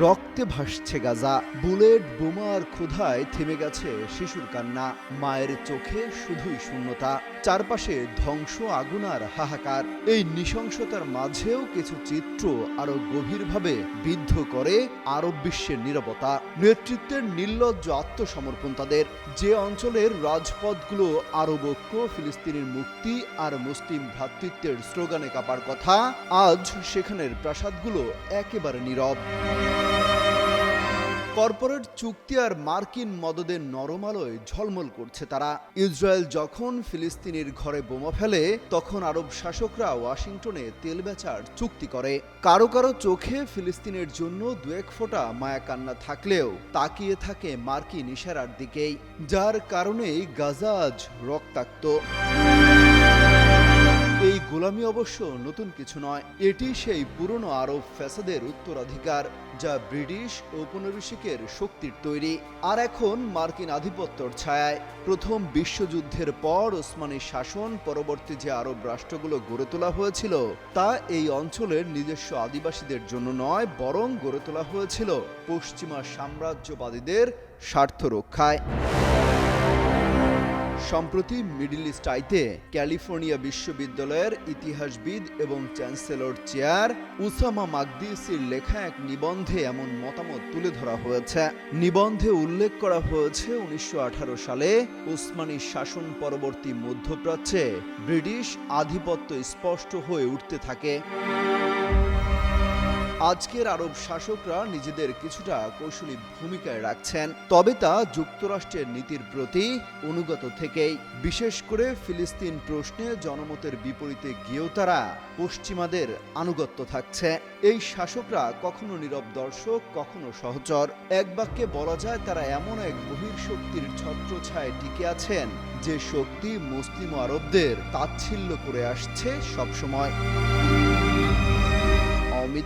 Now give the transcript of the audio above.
রক্তে ভাসছে গাজা। বুলেট বোমার ক্ষুধায় থেমে গেছে শিশুর কান্না। মায়ের চোখে শুধুই শূন্যতা। চারপাশে ধ্বংস, আগুন আর হাহাকার। এই নৃশংসতার মাঝেও কিছু চিত্র আরও গভীরভাবে বিদ্ধ করে আরব বিশ্বের নীরবতা। নেতৃত্বের নির্লজ্জ আত্মসমর্পণ তাদের। যে অঞ্চলের রাজপথগুলো আরব ঐক্য ফিলিস্তিনের মুক্তি আর মুসলিম ভ্রাতৃত্বের স্লোগানে কাপার কথা, আজ সেখানের প্রাসাদগুলো একেবারে নীরব। কর্পোরেট চুক্তি আর মার্কিন মদদের নরম আলোয় ঝলমল করছে তারা। ইসরায়েল যখন ফিলিস্তিনির ঘরে বোমা ফেলে, তখন আরব শাসকরা ওয়াশিংটনে তেল বেচার চুক্তি করে। কারও কারও চোখে ফিলিস্তিনের জন্য দু এক ফোঁটা মায়া কান্না থাকলেও তাকিয়ে থাকে মার্কিন ইশারার দিকেই, যার কারণেই গাজা আজ রক্তাক্ত। অবশ্য নতুন কিছু নয়, এটি সেই পুরনো আরব ফ্যাসাদের উত্তরাধিকার, যা ব্রিটিশ ঔপনিবেশিকের শক্তির তৈরি। আর এখন মার্কিন আধিপত্যর ছায়ায় প্রথম বিশ্বযুদ্ধের পর ওসমানী শাসন পরবর্তী যে আরব রাষ্ট্রগুলো গড়ে তোলা হয়েছিল, তা এই অঞ্চলের নিজস্ব আদিবাসীদের জন্য নয়, বরং গড়ে তোলা হয়েছিল পশ্চিমা সাম্রাজ্যবাদীদের স্বার্থ রক্ষায়। সম্প্রতি মিডিল ইস্ট আইতে ক্যালিফোর্নিয়া বিশ্ববিদ্যালয়ের ইতিহাসবিদ এবং চ্যান্সেলর চেয়ার উসামা মাকদিসির লেখা এক নিবন্ধে এমন মতামত তুলে ধরা হয়েছে। নিবন্ধে উল্লেখ করা হয়েছে উনিশশো আঠারো সালে উসমানী শাসন পরবর্তী মধ্যপ্রাচ্যে ব্রিটিশ আধিপত্য স্পষ্ট হয়ে উঠতে থাকে। আজকের আরব শাসকরা নিজেদের কিছুটা কৌশলী ভূমিকায় রাখছেন। তবে তা যুক্তরাষ্ট্রের নীতির প্রতি অনুগত থেকেই। বিশেষ করে ফিলিস্তিন প্রশ্নে জনমতের বিপরীতে গিয়েও তারা পশ্চিমাদের আনুগত্য থাকছে। এই শাসকরা কখনো নীরব দর্শক, কখনো সহচর। এক বাক্যে বলা যায়, তারা এমন এক বহির শক্তির ছত্রছায়ায় টিকে আছেন, যে শক্তি মুসলিম আরবদের তাচ্ছিল্য করে আসছে সবসময়।